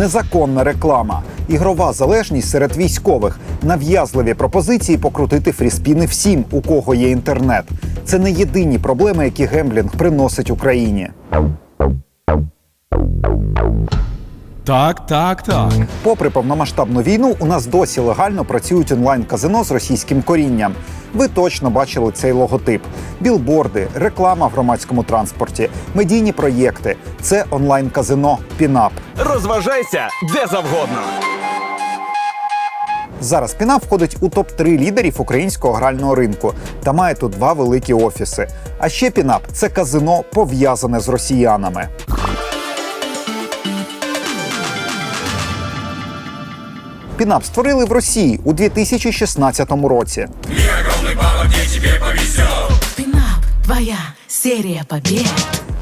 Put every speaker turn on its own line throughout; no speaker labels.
незаконна реклама, ігрова залежність серед військових, нав'язливі пропозиції покрутити фріспіни всім, у кого є інтернет. Це не єдині проблеми, які гемблінг приносить Україні.
Так, так, так.
Попри повномасштабну війну, у нас досі легально працюють онлайн-казино з російським корінням. Ви точно бачили цей логотип: білборди, реклама в громадському транспорті, медійні проєкти. Це онлайн-казино Пінап.
Розважайся де завгодно.
Зараз Пінап входить у топ 3 лідерів українського грального ринку та має тут два великі офіси. А ще Пінап це казино пов'язане з росіянами. Пінап створили в Росії у 2016 році.
Пинап, твоя серия побед.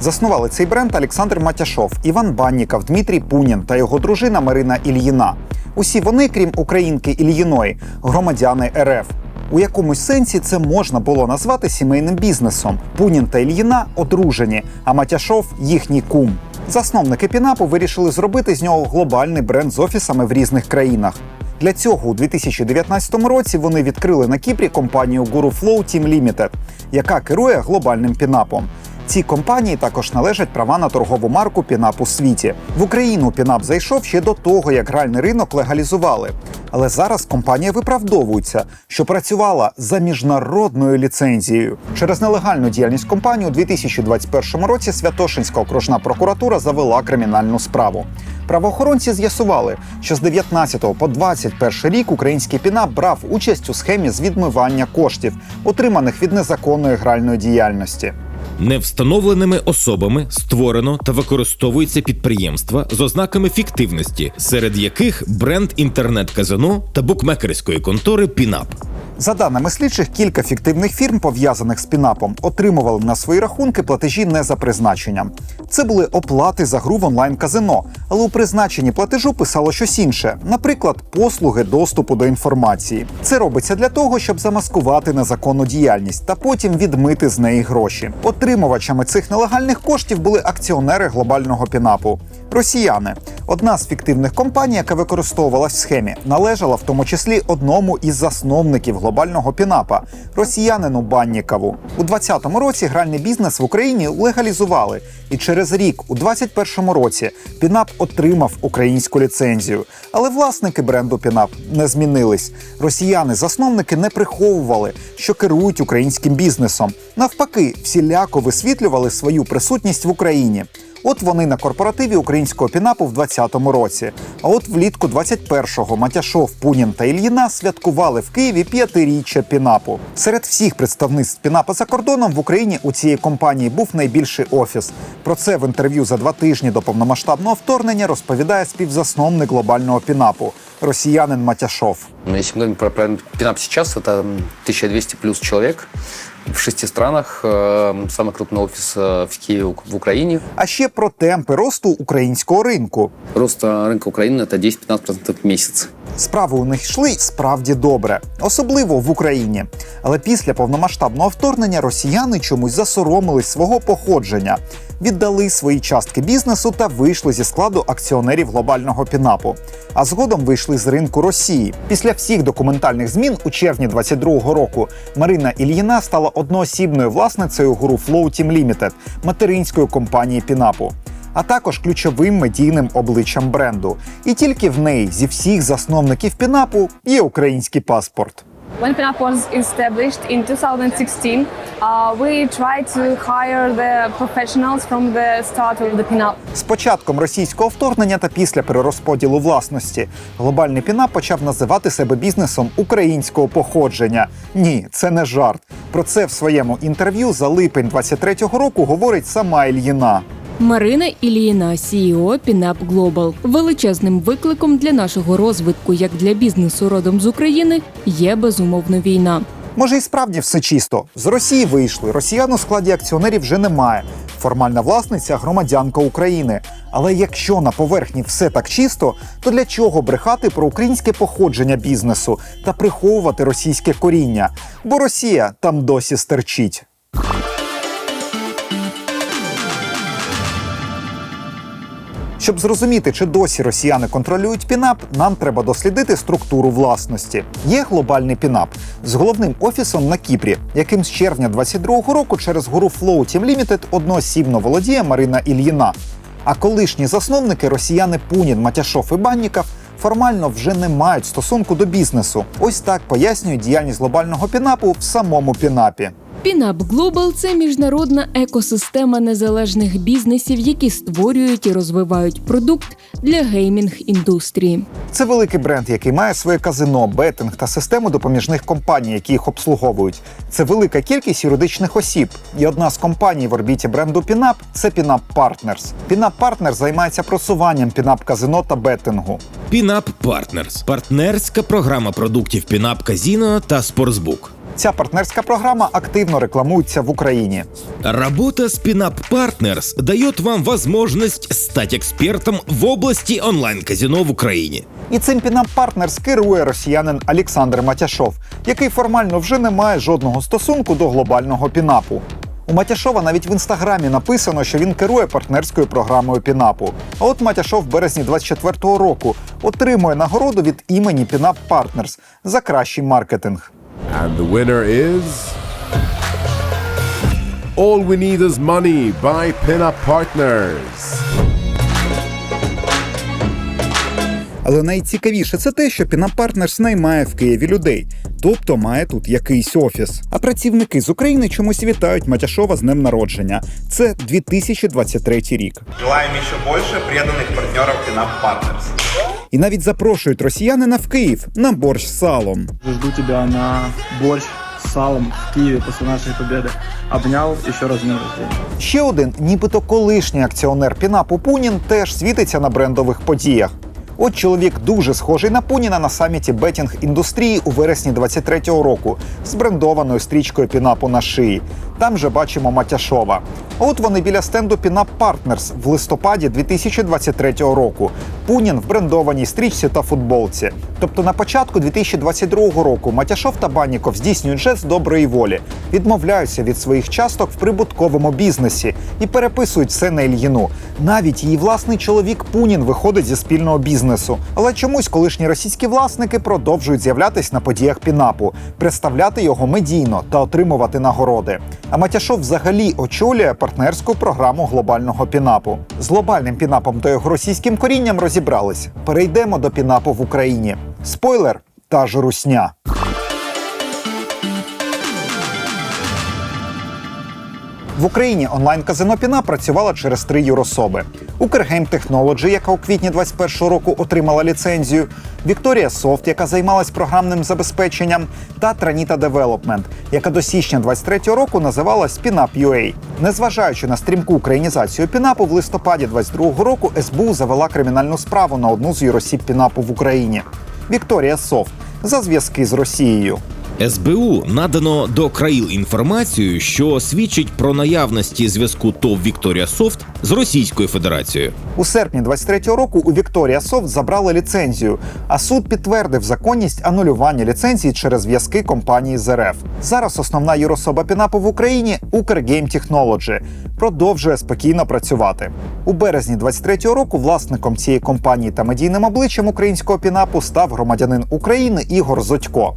Заснували цей бренд Олександр Матяшов, Іван Банніков, Дмитрій Пунін та його дружина Марина Ільїна. Усі вони, крім українки Ільїної, громадяни РФ. У якомусь сенсі це можна було назвати сімейним бізнесом. Пунін та Ільїна одружені, а Матяшов їхній кум. Засновники Пінапу вирішили зробити з нього глобальний бренд з офісами в різних країнах. Для цього у 2019 році вони відкрили на Кіпрі компанію GuruFlow Team Limited, яка керує глобальним пінапом. Ці компанії також належать права на торгову марку Пінап у світі. В Україну Пінап зайшов ще до того, як гральний ринок легалізували. Але зараз компанія виправдовується, що працювала за міжнародною ліцензією. Через нелегальну діяльність компанії у 2021 році Святошинська окружна прокуратура завела кримінальну справу. Правоохоронці з'ясували, що з 19 по 21 рік український пінап брав участь у схемі з відмивання коштів, отриманих від незаконної гральної діяльності.
Невстановленими особами створено та використовується підприємства з ознаками фіктивності, серед яких бренд інтернет-казино та букмекерської контори Пінап.
За даними слідчих, кілька фіктивних фірм, пов'язаних з пінапом, отримували на свої рахунки платежі не за призначенням. Це були оплати за гру в онлайн-казино, але у призначенні платежу писало щось інше, наприклад, послуги доступу до інформації. Це робиться для того, щоб замаскувати незаконну діяльність та потім відмити з неї гроші. Отримувачами цих нелегальних коштів були акціонери глобального пінапу. Росіяни. Одна з фіктивних компаній, яка використовувалась в схемі, належала в тому числі одному із засновників глобального пінапа росіянину Баннікову. У 2020 році гральний бізнес в Україні легалізували, і через рік, у 2021 році, пінап отримав українську ліцензію. Але власники бренду Пінап не змінились. Росіяни-засновники не приховували, що керують українським бізнесом. Навпаки, всіляко висвітлювали свою присутність в Україні. От вони на корпоративі українського пінапу в 2020 році. А от влітку 21-го Матяшов, Пунін та Ільїна святкували в Києві п'ятиріччя пінапу. Серед всіх представництв пінапа за кордоном в Україні у цієї компанії був найбільший офіс. Про це в інтерв'ю за два тижні до повномасштабного вторгнення розповідає співзасновник глобального пінапу росіянин Матяшов.
Если мы говорим про, пинап сейчас, это 1200 плюс человек в шести странах. Э, Самый крупный офис э, в Киеве, в Украине.
А ще про темпи росту українського ринку.
Рост э, рынка Украины это 10-15% в месяц.
Справи у них йшли справді добре, особливо в Україні. Але після повномасштабного вторгнення росіяни чомусь засоромились свого походження, віддали свої частки бізнесу та вийшли зі складу акціонерів глобального пінапу. А згодом вийшли з ринку Росії. Після всіх документальних змін у червні 22-го року Марина Ільїна стала одноосібною власницею гуру Flow Team Limited, материнської компанії Пінапу а також ключовим медійним обличчям бренду. І тільки в неї зі всіх засновників Пінапу є український паспорт.
When Pinup was established in 2016, uh, we tried to hire the professionals from the start of the Pinup.
З початком російського вторгнення та після перерозподілу власності глобальний пінап почав називати себе бізнесом українського походження. Ні, це не жарт. Про це в своєму інтерв'ю за липень 23-го року говорить сама Ільїна.
Марина Іліїна, CEO Pinup Global. Величезним викликом для нашого розвитку, як для бізнесу родом з України, є безумовно війна.
Може, і справді все чисто. З Росії вийшли. Росіян у складі акціонерів вже немає. Формальна власниця громадянка України. Але якщо на поверхні все так чисто, то для чого брехати про українське походження бізнесу та приховувати російське коріння? Бо Росія там досі стерчить. Щоб зрозуміти, чи досі росіяни контролюють Пінап, нам треба дослідити структуру власності. Є глобальний Пінап з головним офісом на Кіпрі, яким з червня 22-го року через гору Flow Team Limited одноосібно володіє Марина Ільїна. А колишні засновники росіяни Пунін, Матяшов і Банніков формально вже не мають стосунку до бізнесу. Ось так пояснюють діяльність глобального пінапу в самому пінапі.
Пінап Global – це міжнародна екосистема незалежних бізнесів, які створюють і розвивають продукт для геймінг індустрії.
Це великий бренд, який має своє казино, бетинг та систему допоміжних компаній, які їх обслуговують. Це велика кількість юридичних осіб. І одна з компаній в орбіті бренду Пінап це Пінап Partners. Пінап Partners займається просуванням пінап казино та бетингу.
Пінап Партнерс партнерська програма продуктів Пінап Казіно та Спортсбук.
Ця партнерська програма активно рекламується в Україні.
Работа с Пинап Partners дает вам возможность стать экспертом в области онлайн-казино в Украине.
І цим Пінап Партнерс керує росіянин Олександр Матяшов, який формально вже не має жодного стосунку до глобального пінапу. У Матяшова навіть в інстаграмі написано, що він керує партнерською програмою Пінапу. А от Матяшов в березні 24-го року отримує нагороду від імені Пінап Партнерс за кращий маркетинг.
And the winner is. All We Need Is Money by Pinup Partners.
Але найцікавіше це те, що Пінап Партнерс наймає в Києві людей, тобто має тут якийсь офіс. А працівники з України чомусь вітають Матяшова з днем народження. Це 2023 рік.
Желаем еще больше преданных партнеров Пинап Partners.
І навіть запрошують росіянина в Київ на борщ з салом.
Жду тебе на борщ салом в Києві після нашої нашей Обняв і ще раз.
Ще один, нібито колишній акціонер Піна Пупунін теж світиться на брендових подіях. От чоловік дуже схожий на Пуніна на саміті бетінг індустрії у вересні 23-го року з брендованою стрічкою Пінапу на шиї. Там же бачимо Матяшова. А от вони біля стенду Пінап Партнерс в листопаді 2023 року. Пунін в брендованій стрічці та футболці. Тобто на початку 2022 року Матяшов та Банніков здійснюють жест доброї волі, відмовляються від своїх часток в прибутковому бізнесі і переписують все на Ільїну. Навіть її власний чоловік Пунін виходить зі спільного бізнесу. Але чомусь колишні російські власники продовжують з'являтись на подіях Пінапу, представляти його медійно та отримувати нагороди. А Матяшов взагалі очолює партнерську програму глобального пінапу. З глобальним пінапом та його російським корінням розібрались. Перейдемо до пінапу в Україні. Спойлер та ж русня. В Україні онлайн-казино Піна працювала через три юрособи: Укргейм Технолоджі, яка у квітні 2021 року отримала ліцензію, Вікторія Софт, яка займалась програмним забезпеченням, та Траніта Девелопмент, яка до січня 2023 року називалась Pinup.ua. Незважаючи на стрімку українізацію Пінапу, в листопаді 2022 року СБУ завела кримінальну справу на одну з юросіб Пінапу в Україні. Вікторія Софт за зв'язки з Росією.
СБУ надано до країл інформацію, що свідчить про наявності зв'язку ТОВ Вікторія Софт з Російською Федерацією.
У серпні 23-го року у Вікторія Софт забрали ліцензію, а суд підтвердив законність анулювання ліцензії через зв'язки компанії з РФ. Зараз основна юрособа Пінапу в Україні Укргейм Technology, продовжує спокійно працювати. У березні 23-го року власником цієї компанії та медійним обличчям українського пінапу став громадянин України Ігор Зодько.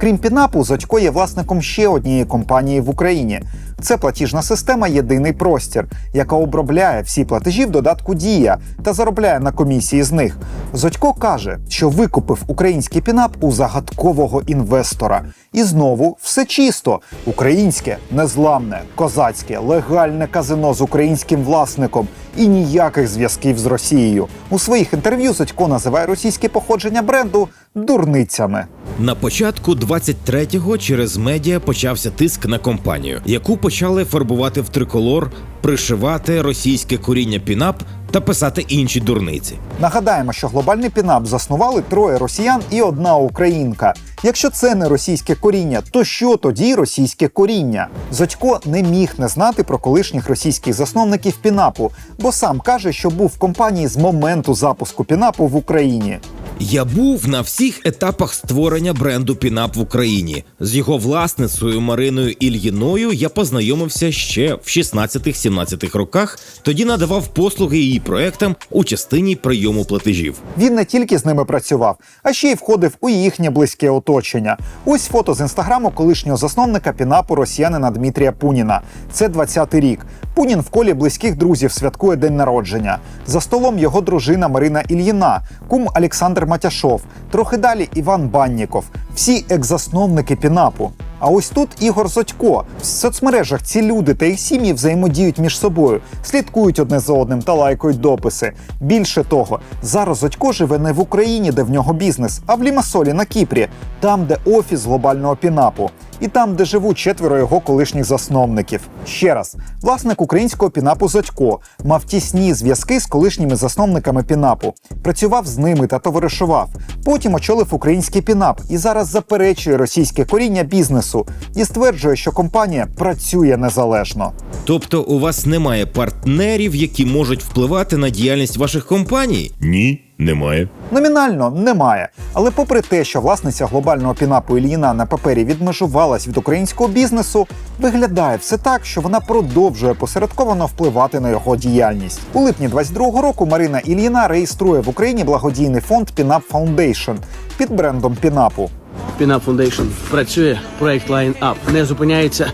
Крім Пінапу, Зодько є власником ще однієї компанії в Україні. Це платіжна система Єдиний простір, яка обробляє всі платежі в додатку Дія та заробляє на комісії з них. Зодько каже, що викупив український пінап у загадкового інвестора. І знову все чисто: українське, незламне, козацьке, легальне казино з українським власником і ніяких зв'язків з Росією. У своїх інтерв'ю Зодько називає російське походження бренду дурницями.
На початку 23-го через медіа почався тиск на компанію, яку почали фарбувати в триколор, пришивати російське коріння пінап та писати інші дурниці.
Нагадаємо, що глобальний пінап заснували троє росіян і одна українка. Якщо це не російське коріння, то що тоді російське коріння? Зодько не міг не знати про колишніх російських засновників пінапу, бо сам каже, що був в компанії з моменту запуску пінапу в Україні.
Я був на всіх етапах створення бренду Пінап в Україні. З його власницею Мариною Ільїною я познайомився ще в 16-17 роках. Тоді надавав послуги її проектам у частині прийому платежів.
Він не тільки з ними працював, а ще й входив у їхнє близьке оточення. Ось фото з інстаграму колишнього засновника пінапу росіянина Дмитрія Пуніна. Це 20-й рік. Пунін в колі близьких друзів святкує день народження. За столом його дружина Марина Ільїна, кум Олександр Матяшов. Трохи далі Іван Банніков. Всі екзасновники пінапу. А ось тут Ігор Зодько. В соцмережах ці люди та їх сім'ї взаємодіють між собою, слідкують одне за одним та лайкають дописи. Більше того, зараз Зодько живе не в Україні, де в нього бізнес, а в Лімасолі на Кіпрі, там, де офіс глобального пінапу. І там, де живуть четверо його колишніх засновників. Ще раз, власник українського пінапу Зодько мав тісні зв'язки з колишніми засновниками пінапу, працював з ними та товаришував. Потім очолив український пінап і зараз заперечує російське коріння бізнесу і стверджує, що компанія працює незалежно.
Тобто, у вас немає партнерів, які можуть впливати на діяльність ваших компаній? Ні, немає.
Номінально немає. Але попри те, що власниця глобального пінапу Ільїна на папері відмежувалась від українського бізнесу, виглядає все так, що вона продовжує посередковано впливати на його діяльність. У липні 22-го року Марина Ільїна реєструє в Україні благодійний фонд Пінап Foundation під брендом Пінапу.
Пінап Foundation працює, проект Line Up не зупиняється.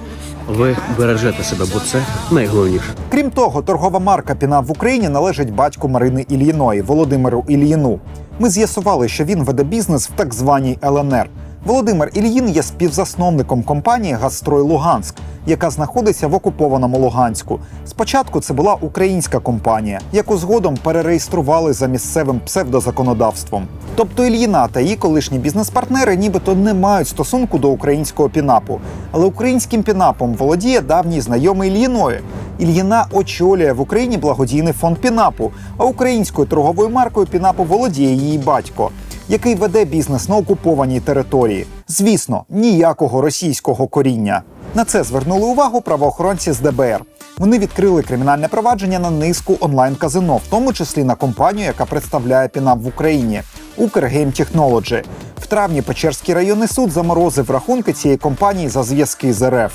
Ви бережете себе, бо це найголовніше.
Крім того, торгова марка Пінап в Україні належить батьку Марини Ільїної Володимиру Ільїну. Ми з'ясували, що він веде бізнес в так званій ЛНР. Володимир Ільїн є співзасновником компанії Газстрой Луганськ, яка знаходиться в окупованому Луганську. Спочатку це була українська компанія, яку згодом перереєстрували за місцевим псевдозаконодавством. Тобто Ільїна та її колишні бізнес-партнери нібито не мають стосунку до українського пінапу. Але українським пінапом володіє давній знайомий Ільїної. Ільїна очолює в Україні благодійний фонд пінапу, а українською торговою маркою пінапу володіє її батько який веде бізнес на окупованій території. Звісно, ніякого російського коріння. На це звернули увагу правоохоронці з ДБР. Вони відкрили кримінальне провадження на низку онлайн-казино, в тому числі на компанію, яка представляє пінап в Україні Укргейм Технолоджі. В травні Печерський районний суд заморозив рахунки цієї компанії за зв'язки з РФ.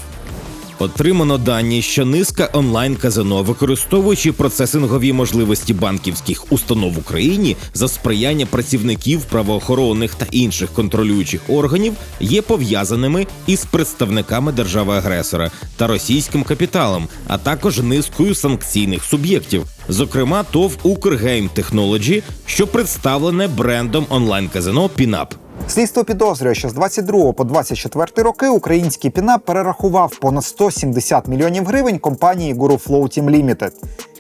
Отримано дані, що низка онлайн-казино, використовуючи процесингові можливості банківських установ в Україні за сприяння працівників правоохоронних та інших контролюючих органів, є пов'язаними із представниками держави-агресора та російським капіталом, а також низкою санкційних суб'єктів, зокрема ТОВ Укргейм Технолоджі, що представлене брендом онлайн-казино Пінап.
Слідство підозрює, що з 22 по 24 роки український пінап перерахував понад 170 мільйонів гривень компанії Guru Flow Team Limited,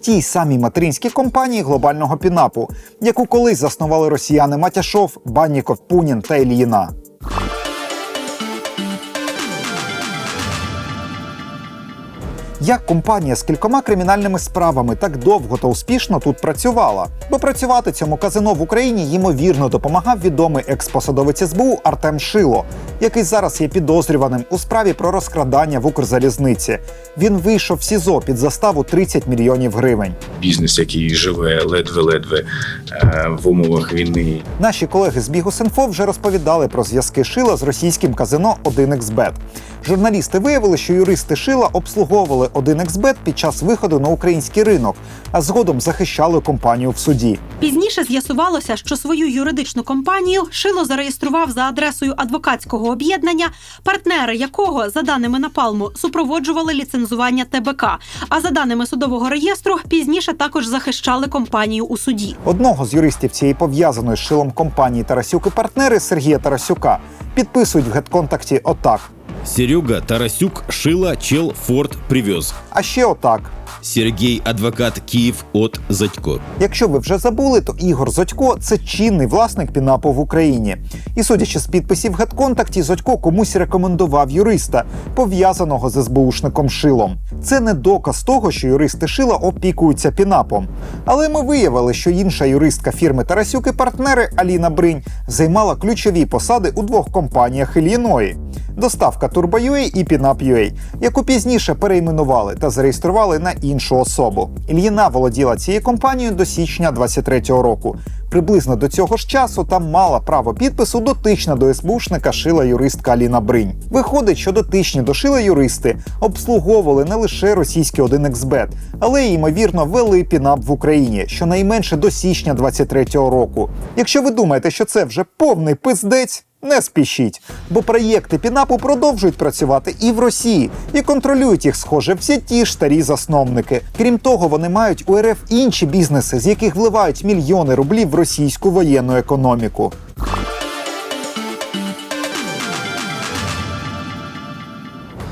тій самій материнській компанії глобального пінапу, яку колись заснували росіяни Матяшов, Банніков, Пунін та Ільїна. Як компанія з кількома кримінальними справами так довго та успішно тут працювала? Бо працювати цьому казино в Україні ймовірно допомагав відомий експосадовець СБУ Артем Шило, який зараз є підозрюваним у справі про розкрадання в Укрзалізниці. Він вийшов в СІЗО під заставу 30 мільйонів гривень.
Бізнес, який живе ледве-ледве е, в умовах війни.
Наші колеги з Бігус.Інфо вже розповідали про зв'язки Шила з російським казино 1xBet. Журналісти виявили, що юристи Шила обслуговували 1xBet під час виходу на український ринок, а згодом захищали компанію в суді.
Пізніше з'ясувалося, що свою юридичну компанію Шило зареєстрував за адресою адвокатського об'єднання, партнери якого, за даними Напалму, супроводжували ліцензування ТБК. А за даними судового реєстру, пізніше також захищали компанію у суді.
Одного з юристів цієї пов'язаної з шилом компанії Тарасюк і партнери Сергія Тарасюка підписують в гетконтакті отак.
Серега Тарасюк Шила Чел Форд привез.
А ще отак.
Сергій адвокат Київ от Задько.
Якщо ви вже забули, то Ігор Зодько це чинний власник пінапу в Україні. І судячи з підписів гетконтакті, Зодько комусь рекомендував юриста, пов'язаного з СБУшником Шилом. Це не доказ того, що юристи Шила опікуються пінапом. Але ми виявили, що інша юристка фірми Тарасюк і партнери Аліна Бринь займала ключові посади у двох компаніях Ільїної. Доставка Turbo.ua і Pinup.ua, яку пізніше перейменували та зареєстрували на інший іншу особу. Ільїна володіла цією компанією до січня 23-го року. Приблизно до цього ж часу там мала право підпису дотична до СБУшника шила юристка Аліна Бринь. Виходить, що дотичні до шила юристи обслуговували не лише російський 1xbet, але й ймовірно вели пінап в Україні, щонайменше до січня 23-го року. Якщо ви думаєте, що це вже повний пиздець. Не спішіть, бо проєкти Пінапу продовжують працювати і в Росії, і контролюють їх, схоже, всі ті ж старі засновники. Крім того, вони мають у РФ інші бізнеси, з яких вливають мільйони рублів в російську воєнну економіку.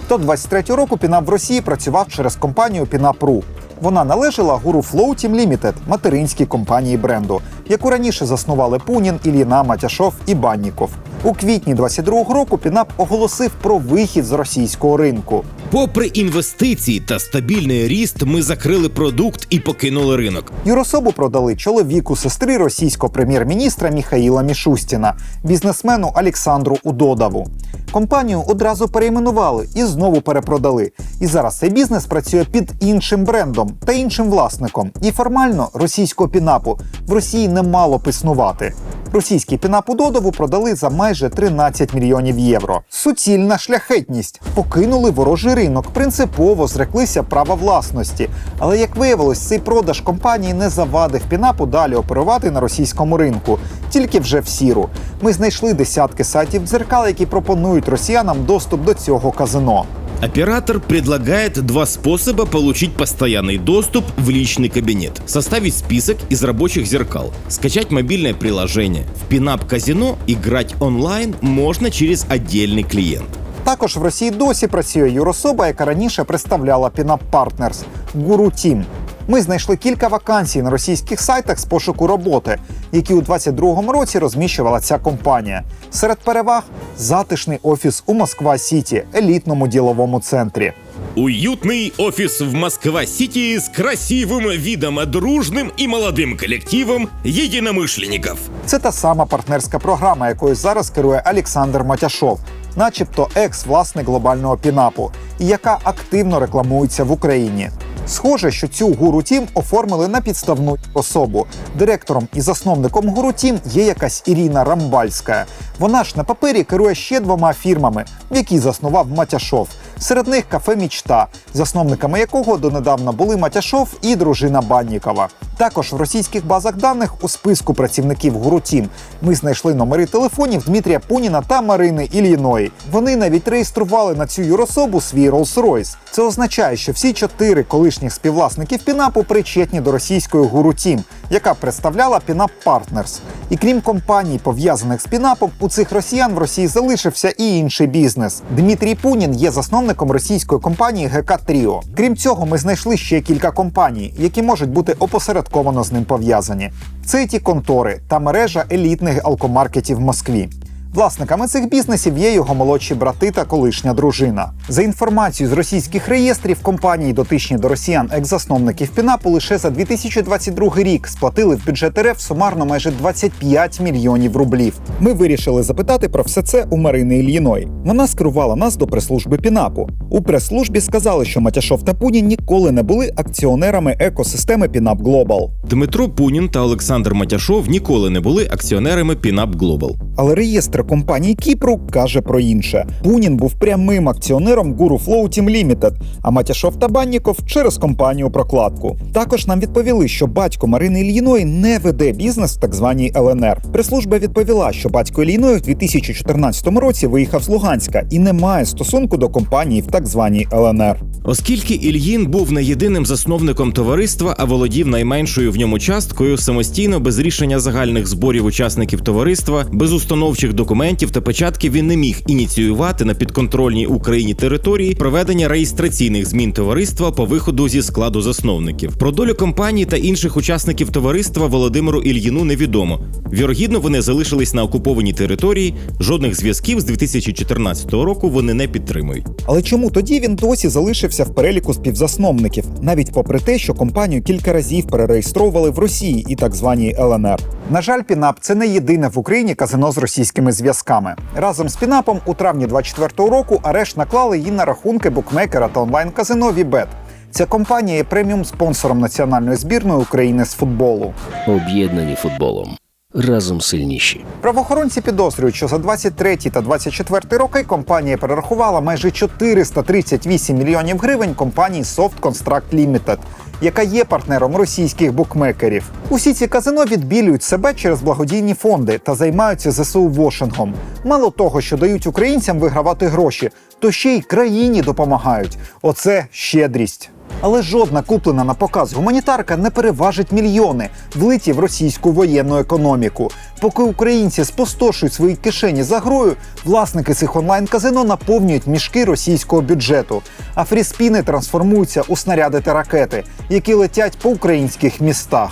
До 23 року Пінап в Росії працював через компанію Пінап.ру. Вона належала гуру Flow Team Limited, материнській компанії бренду, яку раніше заснували Пунін, Ільїна, Матяшов і Банніков. У квітні 22-го року Пінап оголосив про вихід з російського ринку.
Попри інвестиції та стабільний ріст, ми закрили продукт і покинули ринок.
Юрособу продали чоловіку сестри російського прем'єр-міністра Міхаїла Мішустіна, бізнесмену Олександру Удодову. Компанію одразу перейменували і знову перепродали. І зараз цей бізнес працює під іншим брендом та іншим власником. І формально російського пінапу в Росії не мало б існувати. Російський пінап Удодову продали за майже 13 мільйонів євро. Суцільна шляхетність покинули ворожий ринок, принципово зреклися права власності. Але як виявилось, цей продаж компанії не завадив пінапу далі оперувати на російському ринку, тільки вже в сіру. Ми знайшли десятки сайтів дзеркал, які пропонують росіянам доступ до цього казино.
Оператор предлагает два способа получить постоянный доступ в личный кабинет. Составить список из рабочих зеркал, скачать мобильное приложение. В Пинап Казино играть онлайн можно через отдельный клиент.
Також в Росії досі працює юрособа, яка раніше представляла Pinup Partners – Guru Team. Ми знайшли кілька вакансій на російських сайтах з пошуку роботи, які у 22-му році розміщувала ця компанія. Серед переваг затишний офіс у Москва Сіті, елітному діловому центрі.
Уютный офис в Москва-Сити с красивым видом, дружным и молодым коллективом единомышленников.
Це та сама партнерська програма, якою зараз керує Олександр Матяшов, начебто екс-власник глобального пінапу, і яка активно рекламується в Україні. Схоже, що цю гуру Тім оформили на підставну особу. Директором і засновником гуру Тім є якась Ірина Рамбальська. Вона ж на папері керує ще двома фірмами, які заснував Матяшов. Серед них кафе Мічта, засновниками якого донедавна були Матяшов і дружина Баннікова. Також в російських базах даних у списку працівників гуру Тім ми знайшли номери телефонів Дмитрія Пуніна та Марини Ільїної. Вони навіть реєстрували на цю юрособу свій Rolls-Royce. Це означає, що всі чотири колишніх співвласників Пінапу причетні до російської гуру Тім, яка представляла Пінап Partners. І крім компаній, пов'язаних з Пінапом, у цих росіян в Росії залишився і інший бізнес. Дмитрій Пунін є засновником російської компанії ГК Тріо. Крім цього, ми знайшли ще кілька компаній, які можуть бути опосередковано з ним пов'язані. Це ті контори та мережа елітних алкомаркетів в Москві. Власниками цих бізнесів є його молодші брати та колишня дружина. За інформацією з російських реєстрів, компанії, дотичні до росіян, екс-засновників Пінапу, лише за 2022 рік сплатили в бюджет РФ сумарно майже 25 мільйонів рублів. Ми вирішили запитати про все це у Марини Ільїної. Вона скерувала нас до прес-служби Пінапу. У прес-службі сказали, що Матяшов та Пунін ніколи не були акціонерами екосистеми Пінап Глобал.
Дмитро Пунін та Олександр Матяшов ніколи не були акціонерами Пінап Глобал.
Але реєстр компанії Кіпру каже про інше. Пунін був прямим акціонером Guru Flow Team Limited, а Матяшов та Банніков через компанію прокладку. Також нам відповіли, що батько Марини Ільїної не веде бізнес в так званій ЛНР. Прес-служба відповіла, що батько Ільїної в 2014 році виїхав з Луганська і не має стосунку до компанії в так званій ЛНР.
Оскільки Ільїн був не єдиним засновником товариства, а володів найменшою в ньому часткою, самостійно без рішення загальних зборів учасників товариства, без установчих документів та печатків він не міг ініціювати на підконтрольній Україні території проведення реєстраційних змін товариства по виходу зі складу засновників. Про долю компанії та інших учасників товариства Володимиру Ільїну невідомо. Вірогідно, вони залишились на окупованій території. Жодних зв'язків з 2014 року вони не підтримують.
Але чому тоді він досі залишився в переліку співзасновників, навіть попри те, що компанію кілька разів перереєстровували в Росії і так званій ЛНР? На жаль, Пінап це не єдине в Україні казино з російськими зв'язками. Разом з Пінапом у травні 24-го року арешт наклали її на рахунки букмекера та онлайн-казино Вібет. Ця компанія є преміум спонсором національної збірної України з футболу.
Об'єднані футболом. Разом сильніші.
Правоохоронці підозрюють, що за 23 та 24 роки компанія перерахувала майже 438 мільйонів гривень компанії Soft Construct Limited, яка є партнером російських букмекерів. Усі ці казино відбілюють себе через благодійні фонди та займаються ЗСУ вошингом. Мало того, що дають українцям вигравати гроші, то ще й країні допомагають. Оце щедрість. Але жодна куплена на показ гуманітарка не переважить мільйони, влиті в російську воєнну економіку. Поки українці спустошують свої кишені за грою, власники цих онлайн-казино наповнюють мішки російського бюджету, а фріспіни трансформуються у снаряди та ракети, які летять по українських містах.